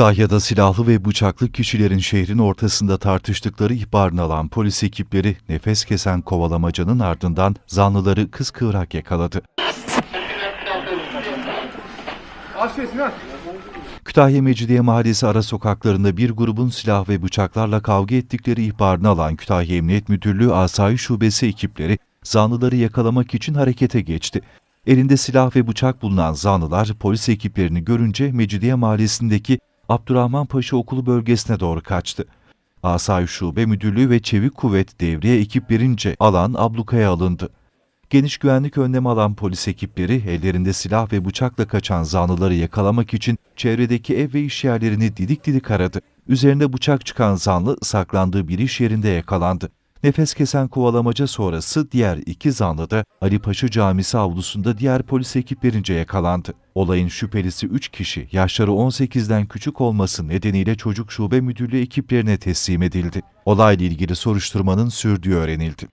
Kütahya'da silahlı ve bıçaklı kişilerin şehrin ortasında tartıştıkları ihbarını alan polis ekipleri nefes kesen kovalamacanın ardından zanlıları kıskıvrak yakaladı. Kütahya Mecidiye Mahallesi ara sokaklarında bir grubun silah ve bıçaklarla kavga ettikleri ihbarını alan Kütahya Emniyet Müdürlüğü Asayiş Şubesi ekipleri zanlıları yakalamak için harekete geçti. Elinde silah ve bıçak bulunan zanlılar polis ekiplerini görünce Mecidiye Mahallesi'ndeki Abdurrahman Paşa Okulu bölgesine doğru kaçtı. Asayiş Şube Müdürlüğü ve Çevik Kuvvet devriye ekiplerince alan ablukaya alındı. Geniş güvenlik önlemi alan polis ekipleri ellerinde silah ve bıçakla kaçan zanlıları yakalamak için çevredeki ev ve iş yerlerini didik didik aradı. Üzerinde bıçak çıkan zanlı saklandığı bir iş yerinde yakalandı. Nefes kesen kovalamaca sonrası diğer iki zanlı da Ali Paşa Camisi avlusunda diğer polis ekiplerince yakalandı. Olayın şüphelisi 3 kişi yaşları 18'den küçük olması nedeniyle çocuk şube müdürlüğü ekiplerine teslim edildi. Olayla ilgili soruşturmanın sürdüğü öğrenildi.